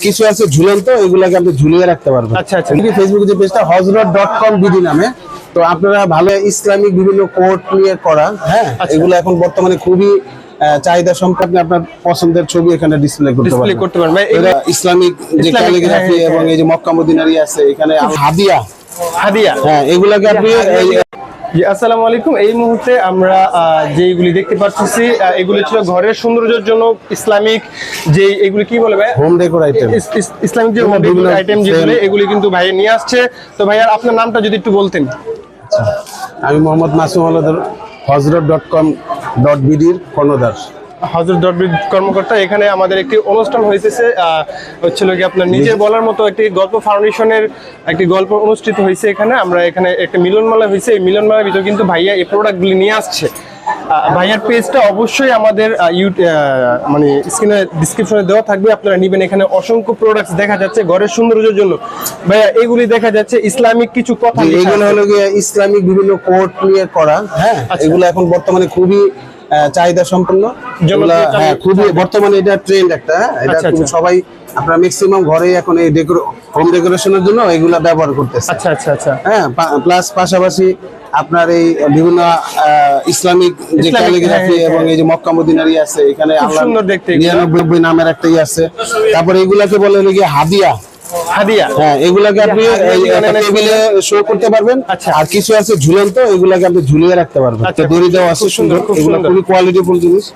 কিছু আছে ঝুলন্ত এগুলাকে আপনি ঝুলিয়ে রাখতে পারবেন। আচ্ছা, আচ্ছা। ফেসবুকে যে পেজটা হজরত ডট কম বিডি নামে তো আপনারা ভালো ইসলামিক বিভিন্ন কোর্ট নিয়ে করা হ্যাঁ? আচ্ছা। এগুলো এখন বর্তমানে খুবই চাহিদা সম্পর্কে আপনার পছন্দের ছবি এখানে ডিসপ্লে করতে পারবেন। করতে পারবেন। ভাই ইসলামিক যে ক্যালিগ্রাফি হ্যাঁ, এবং এই যে মক্কা মদিনারি আছে এখানে হাদিয়া। হাদিয়া। হ্যাঁ এগুলাকে আপনি জি আসসালামু আলাইকুম। এই মুহূর্তে আমরা যেইগুলি দেখতে পাচ্ছি এগুলি ছিল ঘরের সৌন্দর্যের জন্য ইসলামিক যে এগুলি কি বলবে হোম ডেকোর আইটেম ইস- ইস- ইসলামিক যে হোম ডেকোর আইটেম যেগুলো এগুলি কিন্তু ভাই নিয়ে আসছে। তো ভাই আর আপনার নামটা যদি একটু বলতেন। আমি মোহাম্মদ মাসুম আলাদার হজরত ডট কম ডট বিডির কর্ণধার। হজরত ডটবিদ কর্মকর্তা এখানে আমাদের একটি অনুষ্ঠান হয়েছে হচ্ছিল কি আপনার নিজের বলার মতো একটি গল্প ফাউন্ডেশনের একটি গল্প অনুষ্ঠিত হয়েছে এখানে। আমরা এখানে একটা মিলনমেলা হয়েছে এই মিলনমেলার ভিতরে কিন্তু ভাইয়া এই প্রোডাক্টগুলি নিয়ে আসছে। ভাইয়ার পেজটা অবশ্যই আমাদের মানে স্ক্রিনে ডিসক্রিপশনে দেওয়া থাকবে আপনারা নিবেন এখানে অসংখ্য প্রোডাক্টস দেখা যাচ্ছে ঘরের সৌন্দর্যের জন্য ভাইয়া এগুলি দেখা যাচ্ছে ইসলামিক কিছু কথা এগুলো হলো গিয়ে ইসলামিক বিভিন্ন কোর্ট নিয়ে করা হ্যাঁ আচ্ছা। এগুলো এখন বর্তমানে খুবই চাহিদা সম্পন্ন হ্যাঁ খুবই বর্তমানে এটা ট্রেন্ড একটা হ্যাঁ? এটা আচ্ছা, আচ্ছা। সবাই আপনারা ম্যাক্সিমাম ঘরে এখন এই হোম ডেকোরেশনের জন্য এগুলা ব্যবহার করতেছে। আচ্ছা আচ্ছা আচ্ছা। হ্যাঁ প্লাস পাশাপাশি আপনার এই বিভিন্ন ইসলামিক যে ক্যালিগ্রাফি হ্যাঁ, এবং এই যে মক্কা মদিনারি আছে এখানে আল্লাহ। নিরানব্বই নামের একটা ইয়ে আছে। তারপরে এগুলাকে বলে নাকি হাদিয়া। হাদিয়া? হ্যাঁ এগুলাকে আপনি টেবিলে শো করতে পারবেন। আচ্ছা। আর কিছু আছে ঝুলন্ত এগুলাকে আপনি ঝুলিয়ে রাখতে পারবেন। আচ্ছা, তো দড়ি দেওয়া আছে সুন্দর, সুন্দর। খুব এগুলো খুবই কোয়ালিটিফুল জিনিস।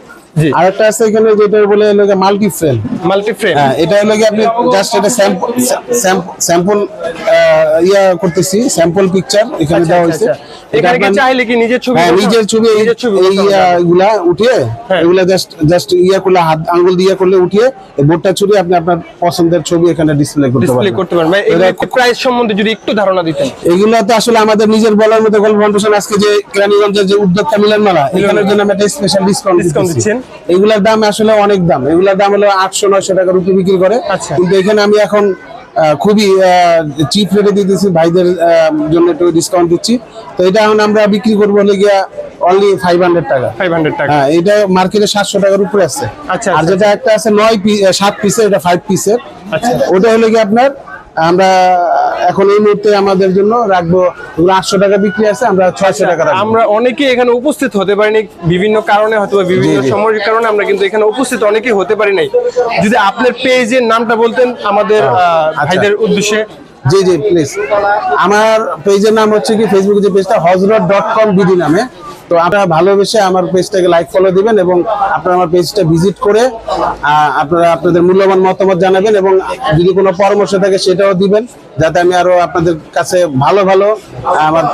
আর একটা আছে এখানে যেটা বলে মাল্টি ফ্রেম মাল্টি ফ্রেম হ্যাঁ এটা হলো কি আপনি জাস্ট এটা স্যাম্পল ইয়া করতেছি স্যাম্পল পিকচার এখানে দেওয়া হয়েছে। আচ্ছা, এখানে কি চাইলে কি নিজের ছবি হ্যাঁ নিজের ছবি এই-। এগুলা উঠিয়ে হ্যাঁ। এগুলা জাস্ট জাস্ট ইয়া করলে হাত আঙ্গুল দিয়ে করলে উঠিয়ে বোর্ডটা ছুড়ে আপনি আপনার পছন্দের ছবি এখানে ডিসপ্লে করতে ডিসপ্লে করতে পারবেন। এগুলো প্রাইস সম্বন্ধে যদি একটু ধারণা দিতেন। এগুলো তো আসলে আমাদের নিজের বলার মতো গল্প ফাউন্ডেশন আজকে যে কেরানীগঞ্জের যে উদ্যোক্তা মিলন মেলা এখানের জন্য আমরা একটা স্পেশাল ডিসকাউন্ট দিচ্ছেন? এগুলার দাম আসলে অনেক দাম। এগুলার দাম হলো আটশো নয়শো টাকা রুপি বিক্রি করে। আচ্ছা। কিন্তু এখানে আমি এখন খুবই চিপ রেটে দিতেছি ভাইদের জন্য একটু ডিসকাউন্ট দিচ্ছি। তো এটা এখন আমরা বিক্রি করব হলে গিয়া অনলি ফাইভ হান্ড্রেড টাকা। ফাইভ হান্ড্রেড টাকা। হ্যাঁ এটা মার্কেটে সাতশো টাকার উপরে আছে। আচ্ছা, আর আচ্ছা। যেটা একটা আছে নয় সাত পিসের এটা ফাইভ পিসের আচ্ছা। ওটা হলে গিয়ে আপনার আমরা এখন এই মুহূর্তে আমাদের জন্য রাখব আটশো টাকা বিক্রি আছে আমরা ছয়শো টাকা আমরা অনেকে এখানে উপস্থিত হতে পারিনি বিভিন্ন কারণে হয়তো বিভিন্ন। সময়ের কারণে আমরা কিন্তু এখানে উপস্থিত অনেকে হতে পারি নাই। যদি আপনার পেজের নামটা বলতেন আমাদের আচ্ছা। ভাইদের উদ্দেশ্যে। জি জি প্লিজ আমার পেজের নাম হচ্ছে কি ফেসবুকে যে পেজটা হজরত ডট কম বিডি নামে। তো আপনারা ভালোবেসে আমার পেজটাকে লাইক ফলো দিবেন এবং আপনারা আমার পেজটা ভিজিট করে আপনারা আপনাদের মূল্যবান মতামত জানাবেন এবং যদি কোনো পরামর্শ থাকে সেটাও দিবেন যাতে আমি আরও আপনাদের কাছে ভালো ভালো আমার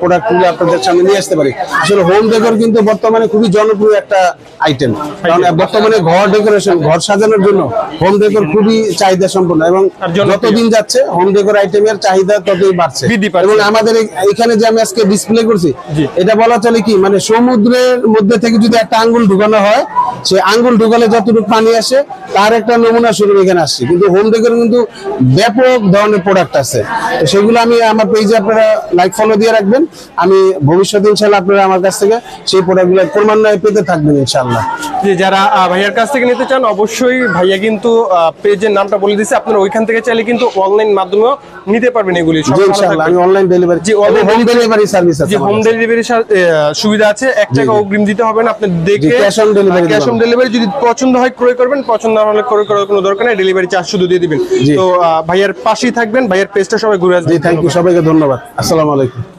প্রোডাক্টগুলো আপনাদের সামনে নিয়ে আসতে পারি। আসলে হোম ডেকোর কিন্তু বর্তমানে খুবই জনপ্রিয় একটা আইটেম কারণ বর্তমানে ঘর ডেকোরেশন ঘর সাজানোর জন্য হোম ডেকোর খুবই চাহিদা সম্পন্ন এবং। যতদিন যাচ্ছে হোম ডেকোর আইটেমের চাহিদা ততই বাড়ছে। এবং আমাদের এখানে যে আমি আজকে ডিসপ্লে করছি এটা বলা চলে কি? মানে সমুদ্রের মধ্যে থেকে যদি একটা আঙ্গুল ঢুকানো হয় সে আঙ্গুল ঢুকালে যতটুকু পানি আসে তার একটা নমুনা স্বরূপ এখানে আসছে। কিন্তু হোম ডেকোর কিন্তু ব্যাপক ধরনের প্রোডাক্ট আছে। তো সেগুলো আমি আমার পেজে আপনারা লাইক ফলো দিয়ে রাখবেন। আমি ভবিষ্যতে ইনশাল্লাহ আপনারা আমার কাছ থেকে সেই প্রোডাক্টগুলো ক্রমান্বয়ে পেতে থাকবেন ইনশাল্লাহ যে যারা ভাইয়ার কাছ থেকে নিতে চান অবশ্যই ভাইয়া কিন্তু পেজের নামটা বলে দিচ্ছে আপনারা ওইখান থেকে চাইলে কিন্তু অনলাইন মাধ্যমেও নিতে পারবেন এগুলি। আমি অনলাইন ডেলিভারি জি, হোম ডেলিভারি সার্ভিস আছে হোম। ডেলিভারি সুবিধা আছে এক টাকা অগ্রিম দিতে হবে না আপনি দেখে cash on delivery cash. On delivery যদি পছন্দ হয় ক্রয় করবেন পছন্দ না হলে ক্রয় করার কোনো দরকার নেই ডেলিভারি চার্জ শুধু দিয়ে দিবেন। তো ভাইয়ার পাশেই থাকবেন ভাইয়ার পেজটা সবাই ঘুরে আসবে থ্যাংক ইউ সবাইকে ধন্যবাদ। আসসালামু আলাইকুম।